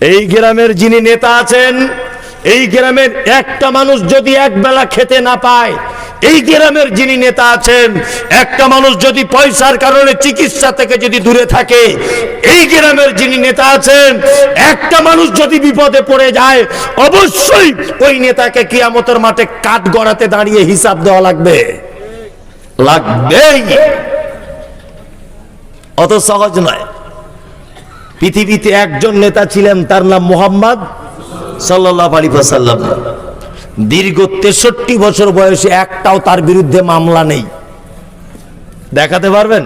এই গ্রামের যিনি নেতা আছেন, এই গ্রামের একটা মানুষ যদি এক বেলা খেতে না পায়, এই গ্রামের যিনি নেতা আছেন, একটা মানুষ যদি পয়সার কারণে চিকিৎসা থেকে যদি দূরে থাকে, এই গ্রামের যিনি নেতা আছেন, একটা মানুষ যদি বিপদে পড়ে যায়, অবশ্যই ওই নেতাকে কিয়ামতের মাঠে কাঠ গড়াতে দাঁড়িয়ে হিসাব দেওয়া লাগবে। লাগবেই। অত সহজ নয়। পৃথিবীতে একজন নেতা ছিলেন, তার নাম মোহাম্মদ সাল্লাহ আলী সাল্লাম দীর্ঘ তেষট্টি বছর বয়সে একটাও তার বিরুদ্ধে মামলা নেই। দেখাতে পারবেন?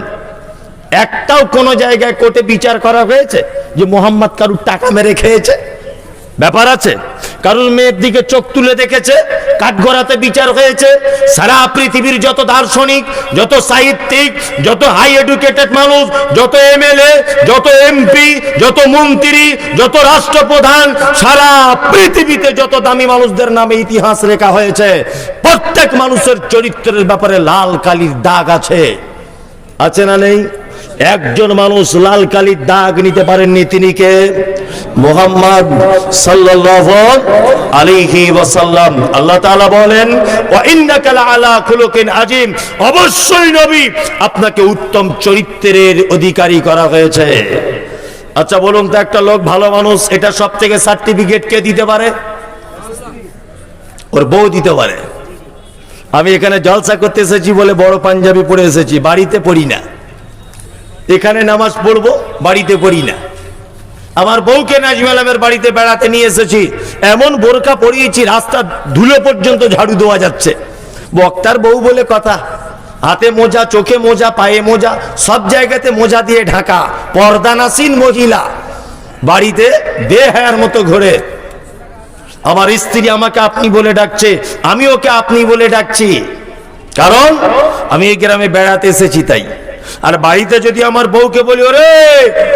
একটাও কোনো জায়গায় কোর্টে বিচার করা হয়েছে যে মোহাম্মদ কারুর টাকা মেরে খেয়েছে? ব্যাপার আছে। কারুর মেয়ের দিকে চোখ তুলে দেখেছে, কাঠগড়াতে বিচার হয়েছে, সারা পৃথিবীর যত দার্শনিক, যত সাহিত্যিক, যত হাই এডুকেটেড মানুষ, যত এমএলএ, যত এমপি, যত মন্ত্রী, যত রাষ্ট্রপ্রধান, সারা পৃথিবীতে যত দামি মানুষদের নামে ইতিহাস লেখা হয়েছে, প্রত্যেক মানুষের চরিত্রের ব্যাপারে লাল কালির দাগ আছে। আছে না নেই? একজন মানুষ লাল কালির দাগ নিতে পারেননি, তিনি কে? মোহাম্মদ সাল্লাল্লাহু আলাইহি ওয়াসাল্লাম। আল্লাহ তাআলা বলেন, ওয়া ইন্নাকা খুলুকিন আযীম। অবশ্যই নবী, আপনাকে উত্তম চরিত্রের অধিকারী করা হয়েছে। আচ্ছা বলুন তো একটা লোক ভালো মানুষ, এটা সব থেকে সার্টিফিকেট কে দিতে পারে? ওর বউ দিতে পারে। আমি এখানে জলসা করতে এসেছি বলে বড় পাঞ্জাবি পরে এসেছি, বাড়িতে পড়ি না। এখানে নামাজ পড়ব, বাড়িতে পড়ি না। আমার বউকে নাজমুল আলমের বাড়িতে বেড়াতে নিয়ে এসেছি। এমন বোরকা পরিয়েছি, রাস্তা ধুলো পর্যন্ত ঝাড়ু দেওয়া যাচ্ছে। বক্তার বউ বলে কথা, হাতে মোজা, চোখে মোজা, পায়ে মোজা, সব জায়গাতে মোজা দিয়ে ঢাকা, পর্দানাসীন মহিলা। বাড়িতে বেহায়ার মতো ঘোরে। আমার স্ত্রী আমাকে আপনি বলে ডাকছে, আমি ওকে আপনি বলে ডাকছি। কারণ আমি এই গ্রামে বেড়াতে এসেছি তাই। আর বাড়িতে যদি আমার বউকে বলি, ওরে,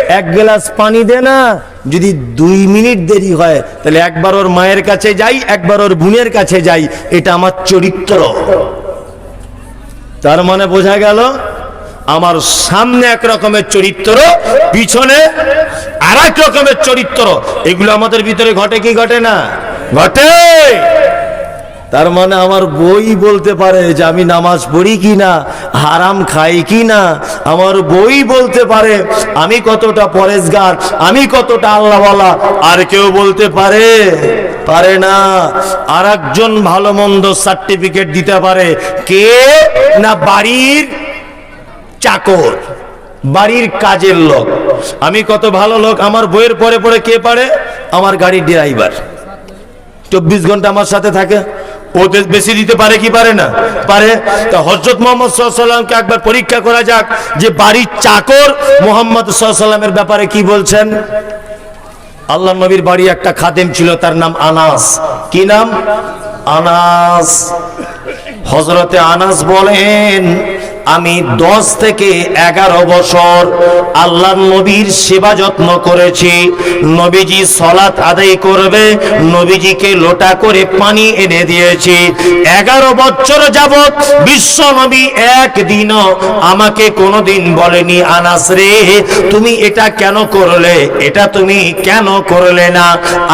এক গ্লাস পানি দে না। যদি দুই মিনিট দেরি হয়, তাহলে একবার ওর মায়ের কাছে যাই, একবার ওর বোনের কাছে যাই, এটা আমার চরিত্র। তার মানে বোঝা গেল, আমার সামনে এক রকমের চরিত্র, পিছনে আর এক রকমের চরিত্র। এগুলো আমাদের ভিতরে ঘটে কি ঘটে না? ঘটে। তার মানে আমার বই বলতে পারে যে আমি নামাজ পড়ি কি না, হারাম খাই কি না। আমার বই বলতে পারে, আমি কতটা পরেশগার আমি কতটা আল্লাহওয়ালা। আর কেউ বলতে পারে পারে না। আর একজন ভালো মন্দ সার্টিফিকেট দিতে পারে, কে না বাড়ির চাকর, বাড়ির কাজের লোক। আমি কত ভালো লোক, আমার বইয়ের পরে পরে কে পারে? আমার গাড়ির ড্রাইভার চব্বিশ ঘণ্টা আমার সাথে থাকে। ওদের বেশি দিতে পারে কি পারে না? পারে? তা হজরত মোহাম্মদ সাল্লামকে একবার পরীক্ষা করা যাক যে বাড়ির চাকর মোহাম্মদ সাল্লামের ব্যাপারে কি বলছেন? আল্লাহ নবীর বাড়ি একটা খাদেম ছিল, তার নাম আনাস। কি নাম? আনাস। হজরতে আনাস বলেন আমি দশ থেকে এগারো বছর আল্লাহ নবীর সেবা যত্ন করেছি। নবীজি সলাৎ আদায় করবে, নবীজিকে লোটা করে পানি এনে দিয়েছি। এগারো বছর যাবৎ বিশ্ব নবী একদিনও আমাকে কোনোদিন বলেনি, আনাস রে, তুমি এটা কেন করলে? এটা তুমি কেন করলে না?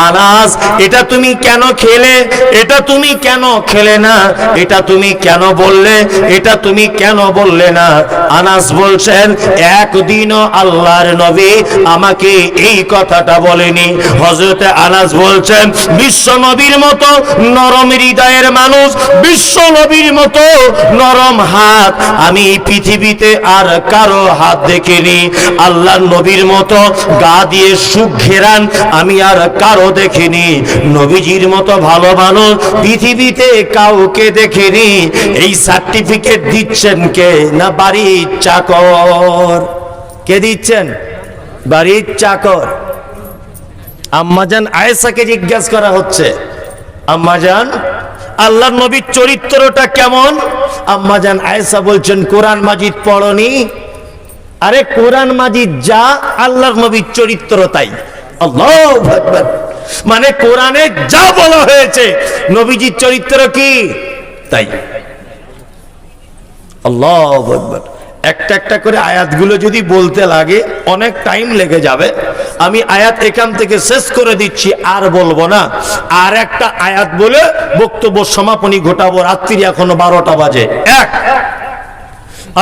আনাস, এটা তুমি কেন খেলে? এটা তুমি কেন খেলে না? এটা তুমি কেন বললে? এটা তুমি কেন বললে না। আনাস বলছেন, একদিনও আল্লাহর নবী আমাকে এই কথাটা বলেনি। হজরতে আনাস বলছেন, বিশ্ব নবীর মতো নরম হৃদয়ের মানুষ, বিশ্ব নবীর মতো নরম হাত, আমি পৃথিবীতে আর কারও হাত দেখিনি। আল্লাহ নবীর মতো গা দিয়ে সুখ ঘেরান, আমি আর কারও দেখিনি। নবীজির মতো ভালো মানুষ পৃথিবীতে কাউকে দেখিনি। এই সার্টিফিকেট দিচ্ছেন কে? না বাড়ির চাকর? কে দিচ্ছেন? বাড়ির চাকর। আম্মাজান আয়েসাকে জিজ্ঞাসা করা হচ্ছে আম্মাজান আল্লাহ নবীর চরিত্রটা কেমন? আম্মাজান আয়েসা বলছেন, কোরআন মাজিদ পড়নি। আরে কোরআন মাজিদ যা, আল্লাহর নবীর চরিত্র তাই। আল্লাহ মানে কোরআনে যা বলা হয়েছে, নবীজির চরিত্র কি? তাই। আল্লাহ আকবার। একটা একটা করে আয়াতগুলো যদি বলতে লাগে, অনেক টাইম লেগে যাবে। আমি আয়াত এখান থেকে শেষ করে দিচ্ছি, আর বলব না। আর একটা আয়াত বলে বক্তব্য সমাপনী ঘটাবো, রাত্রি এখনও বারোটা বাজে। এক।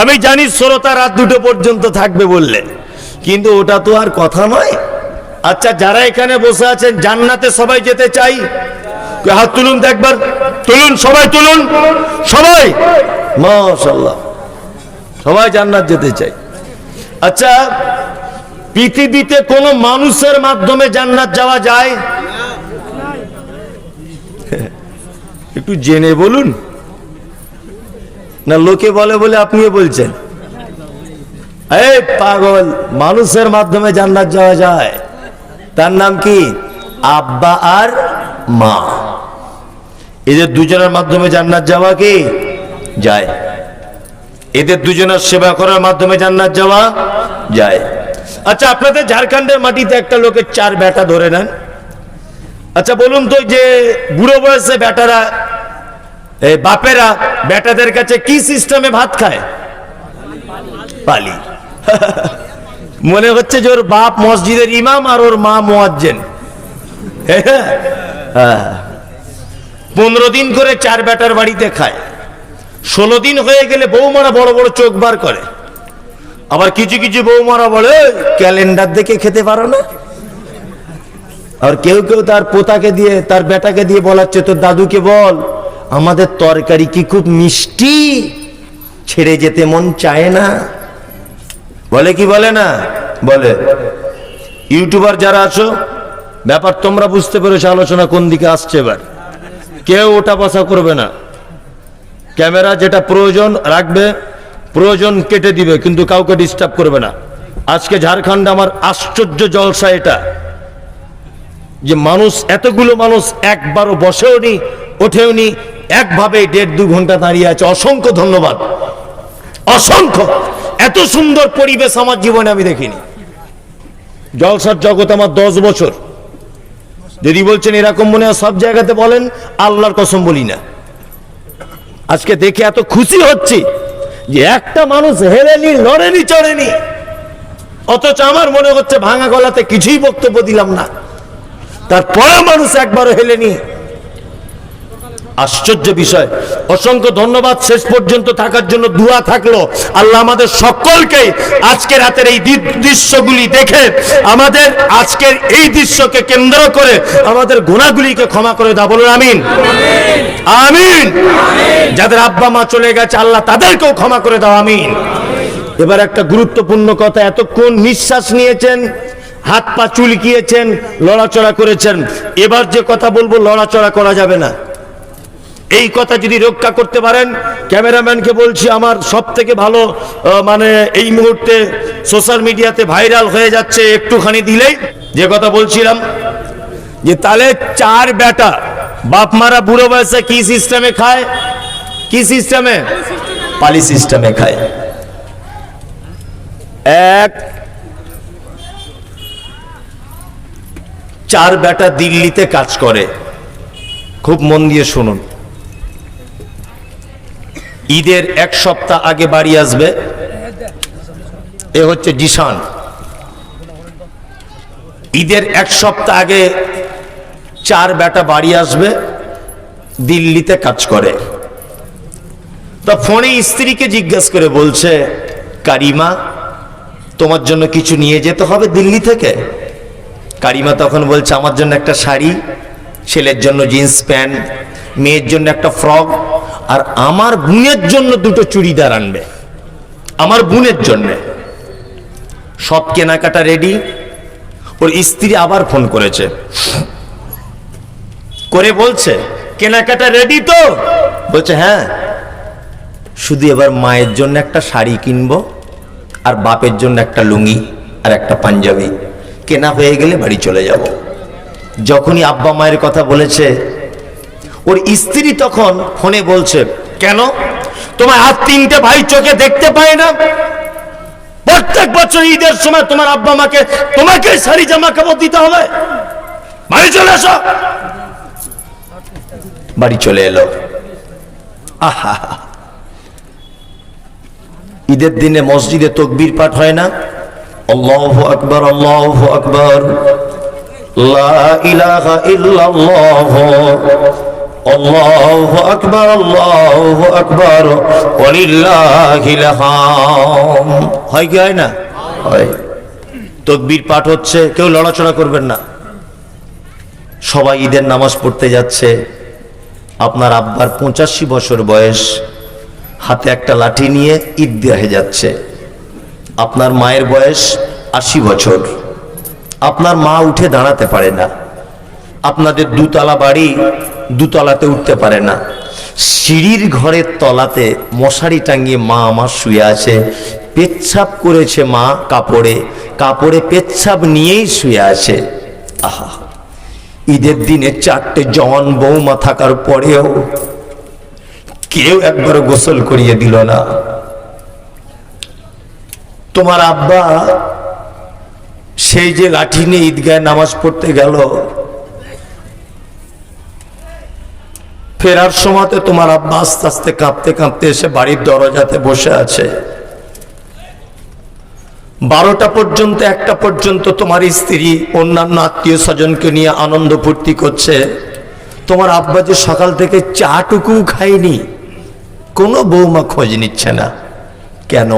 আমি জানি শ্রোতা রাত দুটো পর্যন্ত থাকবে বললে, কিন্তু ওটা তো আর কথা নয়। আচ্ছা যারা এখানে বসে আছেন, জান্নাতে সবাই যেতে চাই? হাত তুলুন একবার। তুলুন, সবাই তুলুন। সবাই! মাশাল্লাহ সবাই জান্নাত যেতে চাই আচ্ছা পৃথিবীতে কোন মানুষের মাধ্যমে জান্নাত যাওয়া যায়? একটু জেনে বলুন। না, লোকে বলে বলে আপনিও বলছেন। এই পাগল, মানুষের মাধ্যমে জান্নাত যাওয়া যায়। তার নাম কি? আব্বা আর মা। এদের দুজনের মাধ্যমে জান্নাত যাওয়া কি? যায়। এদের দুজনের সেবা করার মাধ্যমে জান্নাত যাওয়া যায়। আচ্ছা আপনাদের ঝাড়খণ্ডের মাটিতে একটা লোকের চার বেটা ধরে নেন। আচ্ছা বলুন তো যে বুড়ো বয়সে এই বাপেরা বেটাদের কাছে কি সিস্টেমে ভাত খায়? পালি। মনে হচ্ছে যে ওর বাপ মসজিদের ইমাম আর ওর মা মোয়াজ্জেন। হ্যাঁ। পনেরো দিন করে চার বেটার বাড়িতে খায়। ষোলো দিন হয়ে গেলে বৌমারা বড় বড় চোখ বার করে। আবার কিছু কিছু বৌমারা বলে ক্যালেন্ডার দেখে খেতে পারো না? আর কেউ কেউ তার পোতাকে দিয়ে, তার বেটাকে দিয়ে বলাচ্ছে, তোর দাদুকে বল, আমাদের তরকারি কি খুব মিষ্টি? ছেড়ে যেতে মন চায় না। বলে কি বলে না? বলে, ইউটিউবার যারা আছো, ব্যাপার তোমরা বুঝতে পেরেছ, আলোচনা কোন দিকে আসছে এবার। কেউ ওটা বসা করবে না। ক্যামেরা যেটা প্রয়োজন রাখবে, প্রয়োজন কেটে দিবে, কিন্তু কাউকে ডিস্টার্ব করবে না। আজকে ঝাড়খণ্ড আমার আশ্চর্য জলসা এটা, যে মানুষ, এতগুলো মানুষ একবারও বসেও নি, ওঠেও নি একভাবে দেড় দু ঘণ্টা দাঁড়িয়ে আছে। অসংখ্য ধন্যবাদ। অসংখ্য। এত সুন্দর পরিবেশ আমার জীবনে আমি দেখিনি। জলসার জগৎ আমার দশ বছর। যদি বলছেন, এরকম মনে হয় সব জায়গাতে বলেন, আল্লাহর কসম বলি না। আজকে দেখে এত খুশি হচ্ছি যে একটা মানুষ হেরেনি লড়েনি, চড়েনি। অথচ আমার মনে হচ্ছে ভাঙা গলাতে কিছুই বক্তব্য দিলাম না। তারপরে মানুষ একবারও হেলেনি। আশ্চর্য বিষয়। অসংখ্য ধন্যবাদ। শেষ পর্যন্ত থাকার জন্য দোয়া থাকল। আল্লাহ আমাদের সকলকে আজকের রাতের এই দৃশ্যগুলি দেখে আমাদের আজকের এই দৃশ্যকে কেন্দ্র করে আমাদের গুণাগুলিকে ক্ষমা করে দাও। বলুন, আমিন। আমিন। যাদের আব্বা মা চলে গেছে, আল্লাহ তাদেরকেও ক্ষমা করে দাও। আমিন। এবার একটা গুরুত্বপূর্ণ কথা, এতক্ষণ নিঃশ্বাস নিয়েছেন, হাত পা চুলকিয়েছেন, লড়াচড়া করেছেন। এবার যে কথা বলব, লড়াচড়া করা যাবে না। এই কথা যদি রক্ষা করতে পারেন, ক্যামেরাম্যানকে বলছি, আমার সব থেকে ভালো মানে এই মুহূর্তে সোশ্যাল মিডিয়াতে ভাইরাল হয়ে যাচ্ছে একটুখানি দিলেই, যে কথা বলছিলাম, যে তাহলে চার বেটা বাপ মারা বুড়ো বয়সে কি সিস্টেমে খায়? কি সিস্টেমে পালি সিস্টেমে খায়। এক, চার বেটা দিল্লিতে কাজ করে। খুব মন দিয়ে শুনুন। ঈদের এক সপ্তাহ আগে বাড়ি আসবে। এ হচ্ছে জিশান ঈদের এক সপ্তাহ আগে চার বেটা বাড়ি আসবে, দিল্লিতে কাজ করে। তা ফোনে স্ত্রীকে জিজ্ঞেস করে বলছে, কারিমা, তোমার জন্য কিছু নিয়ে যেতে হবে দিল্লি থেকে? কারিমা তখন বলছে, আমার জন্য একটা শাড়ি, ছেলের জন্য জিন্স, প্যান্ট, মেয়ের জন্য একটা ফ্রক আর আমার বোনের জন্য দুটো চুড়িদার আনবে। আমার বোনের জন্য। সব কেনাকাটা রেডি ওর স্ত্রী আবার ফোন করেছে। করে বলছে, কেনাকাটা রেডি তো? বলছে হ্যাঁ। শুধু এবার মায়ের জন্য একটা শাড়ি কিনবো, আর বাপের জন্য একটা লুঙ্গি আর একটা পাঞ্জাবি। কেনা হয়ে গেলে বাড়ি চলে যাব। যখনই আব্বা মায়ের কথা বলেছে ওর স্ত্রী তখন ফোনে বলছে, কেন? তোমার আর তিনটে ভাই চোখে দেখতে পায় না। প্রত্যেক বছর ঈদের সময় তোমার আব্বা মাকে, তোমাকে শাড়ি, জামা কাপড় দিতে হবে। বাড়ি চলে এসো। বাড়ি চলে এলো। আহা। ঈদের দিনে মসজিদে তকবির পাঠ হয় না? আল্লাহ আকবর আল্লাহ আকবর। লা ইলাহা ইল্লাল্লাহ। আল্লাহু আকবার আল্লাহু আকবার ওয়ালিল্লাহিল হাম হয় কি হয় না? হয়। তকবীর পাঠ হচ্ছে, কেউ লড়াচড়া করবেন না। সবাই ঈদের নামাজ পড়তে যাচ্ছে। আপনার আব্বার পঁচাশি বছর বয়স, হাতে একটা লাঠি নিয়ে ঈদগাহে যাচ্ছে। আপনার মায়ের বয়স আশি বছর। আপনার মা উঠে দাঁড়াতে পারে না। আপনাদের দুতলা বাড়ি দুতলাতে উঠতে পারে না। সিঁড়ির ঘরের তলাতে মশারি টাঙ্গিয়ে মা আমার শুয়ে আছে। পেচ্ছাপ করেছে মা কাপড়ে। কাপড়ে পেচ্ছাপ নিয়েই শুয়ে আছে। আহা, ঈদের দিনে চারটে জওয়ান বৌমা থাকার পরেও কেউ একবার গোসল করিয়ে দিল না। তোমার আব্বা সেই যে লাঠি নিয়ে ঈদগায় নামাজ পড়তে গেল ফেরার সময়তে তোমার আব্বা আস্তে আস্তে কাঁপতে কাঁপতে এসে বাড়ির দরজাতে বসে আছে। বারোটা পর্যন্ত, একটা পর্যন্ত তোমার স্ত্রী, অন্যান্য আত্মীয় স্বজনকে নিয়ে আনন্দ ফুর্তি করছে। তোমার আব্বা যে সকাল থেকে চাটুকু খায়নি, কোনো বৌমা খোঁজ নিচ্ছে না। কেন?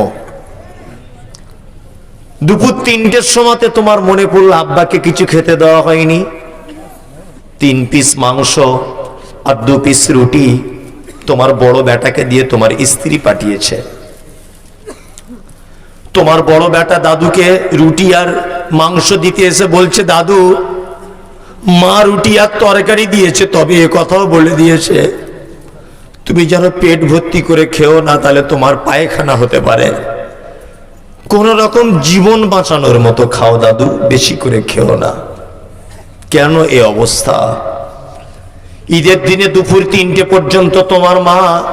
দুপুর তিনটের সময়তে তোমার মনে পড়ল আব্বাকে কিছু খেতে দেওয়া হয়নি। তিন পিস মাংস আর দু পিস রুটি তোমার বড় বেটাকে দিয়ে তোমার স্ত্রী পাঠিয়েছে। তোমার বড় বেটা দাদুকে রুটি আর মাংস দিতে এসে বলছে, দাদু, মা রুটি আর তরকারি দিয়েছে, তবে এ কথাও বলে দিয়েছে, তুমি যেন পেট ভর্তি করে খেও না, তাহলে তোমার পায়খানা হতে পারে। কোন রকম জীবন বাঁচানোর মতো খাও দাদু, বেশি করে খেও না। কেন এ অবস্থা? ঈদের দিনে দুপুর তিনটে পর্যন্ত তোমার মা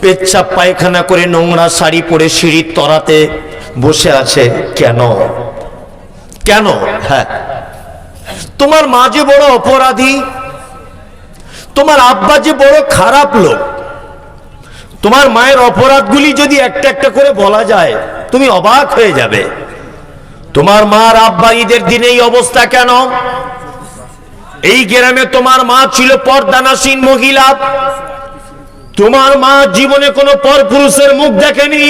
পেচ্ছাপ পায়খানা করে নোংরা শাড়ি পরে সিঁড়ির তরাতে বসে আছে। কেন? কেন? হ্যাঁ। তোমার মা যে বড় অপরাধী, তোমার আব্বা যে বড় খারাপ লোক, তোমার মায়ের অপরাধগুলি যদি একটা একটা করে বলা যায়, তুমি অবাক হয়ে যাবে। তোমার মার আব্বা ঈদের দিনে এই অবস্থা কেন? এই গ্রামে তোমার মা ছিল পর্দানাসীন মহিলা। তোমার মা জীবনে কোনো পর পুরুষের মুখ দেখেনি।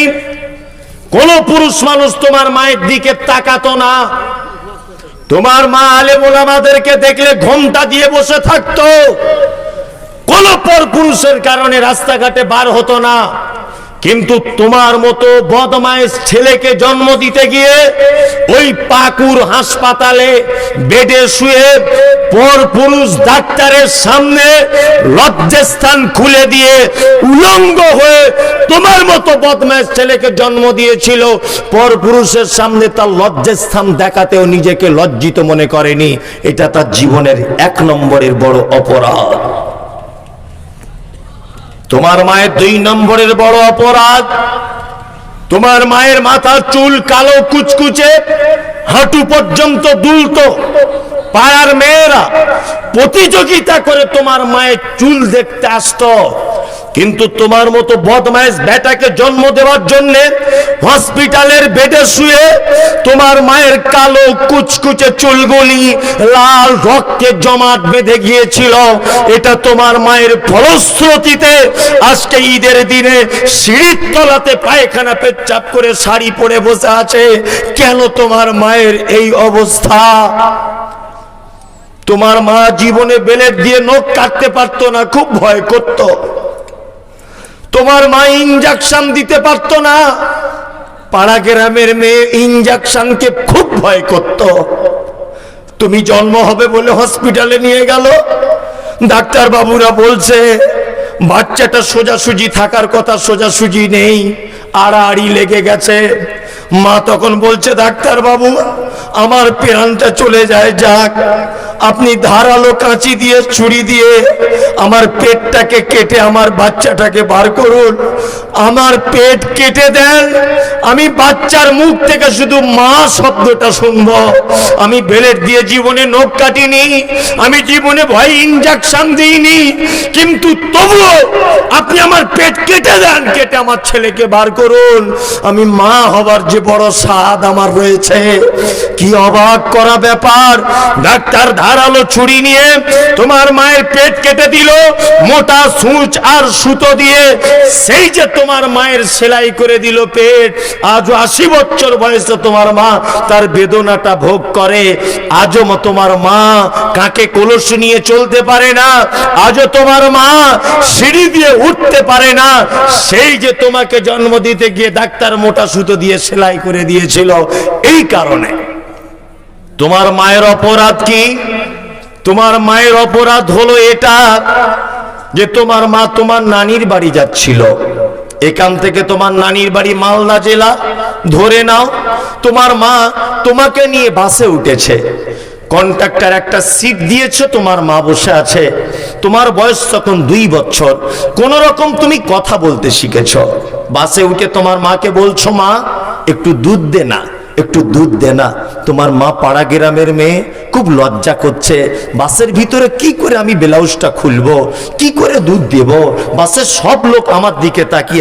কোন পুরুষ মানুষ তোমার মায়ের দিকে তাকাতো না। তোমার মা আলেমুল আমাদেরকে দেখলে ঘোমটা দিয়ে বসে থাকতো। কোন পর পুরুষের কারণে রাস্তাঘাটে বার হতো না। কিন্তু তোমার মতো বদমাইশ ছেলেকে জন্ম দিতে গিয়ে ওই পাকুর হাসপাতালে বেডে শুয়ে পর পুরুষ ডাক্তারের সামনে লজ্জাস্থান খুলে দিয়ে উলঙ্গ হয়ে তোমার মতো বদমাইশ ছেলেকে জন্ম দিয়েছিল। পর পুরুষের সামনে তার লজ্জাস্থান দেখাতেও নিজেকে লজ্জিত মনে করেনি। এটা তার জীবনের এক নম্বরের বড় অপরাধ। তোমার মায়ের দুই নম্বরের বড় অপরাধ। তোমার মায়ের মাথার চুল কালো কুচকুচে, হাঁটু পর্যন্ত দুলত। পায়ার মেয়েরা প্রতিযোগিতা করে তোমার মায়ের চুল দেখতে আসতো। কিন্তু তোমার মতো বদমাইশ বেটাকে জন্ম দেওয়ার জন্য হসপিটালের বেডে শুয়ে তোমার মায়ের কালো কুচকুচে চুলগুলি লাল রক্তে জমাট বেঁধে গিয়েছিল। এটা তোমার মায়ের ফলশ্রুতিতে আজকে ঈদের দিনে সিঁড়ির তলাতে পায়খানা পেচ্চাপ করে শাড়ি পরে বসে আছে। কেন তোমার মায়ের এই অবস্থা? তোমার মা জীবনে বেলেট দিয়ে নখ কাটতে পারতো না, খুব ভয় করতো। তোমার মা ইঞ্জেকশন দিতে পারতো না। পাড়া গ্রামের মেয়ে ইঞ্জেকশনকে খুব ভয় করত। তুমি জন্ম হবে বলে হসপিটালে নিয়ে গেল। ডাক্তার বাবুরা বলছে, বাচ্চাটা সোজাসুজি থাকার কথা সোজাসুজি নেই, আড়াআড়ি লেগে গেছে। মা তখন বলছে ডাক্তার বাবু আমার প্রাণটা চলে যায়, যাক। আপনি ধারালো কাঁচি দিয়ে, ছুরি দিয়ে আমার পেটটাকে কেটে আমার বাচ্চাটাকে বার করুন। আমার পেট কেটে দেন। আমি বাচ্চার মুখ থেকে শুধু মা শব্দটা শুনব। আমি বেলেট দিয়ে জীবনে নখ কাটিনি। আমি জীবনে ভয় ইনজেকশন দিইনি। কিন্তু তবুও আপনি আমার পেট কেটে দেন, কেটে আমার ছেলেকে বার করুন। আমি মা হবার যে বড় স্বাদ আমার রয়েছে। কি অবাক করা ব্যাপার? ডাক্তার ধারালো ছুরি নিয়ে তোমার মায়ের পেট কেটে দিল, মোটা সূচ আর সুতো দিয়ে। সেই যে তোমার মায়ের সেলাই করে দিল পেট, আজও আশি বছর বয়সে তোমার মা তার বেদনাটা ভোগ করে। আজও তোমার মা কাকে কলস নিয়ে চলতে পারে না, আজও তোমার মা সিঁড়ি দিয়ে উঠতে পারে না। সেই যে তোমাকে জন্ম দিতে গিয়ে ডাক্তার মোটা সুতো দিয়ে সেলাই করে দিয়েছিল, এই কারণে। তোমার মায়ের অপরাধ কি? তোমার মায়ের অপরাধ হলো এটা যে তোমার মা তোমার নানির বাড়ি যাচ্ছিল। এখান থেকে তোমার নানির বাড়ি মালদা জেলা, ধরে নাও, তোমার মা তোমাকে নিয়ে বাসে উঠেছে। কন্ট্রাক্টর একটা সিট দিয়েছে, তোমার মা বসে আছে। তোমার বয়স তখন দুই বছর। কোন রকম তুমি কথা বলতে শিখেছ। বাসে উঠে তোমার মাকে বলছো, মা, একটু দুধ দে না। একটু দুধ দে না। তোমার মা পাড়া গ্রামের মেয়ে খুব লজ্জা করছে। বাসের ভিতরে কি করে আমি ব্লাউজটা খুলবো? কি করে দুধ দেব? বাসের সব লোক আমার দিকে তাকিয়ে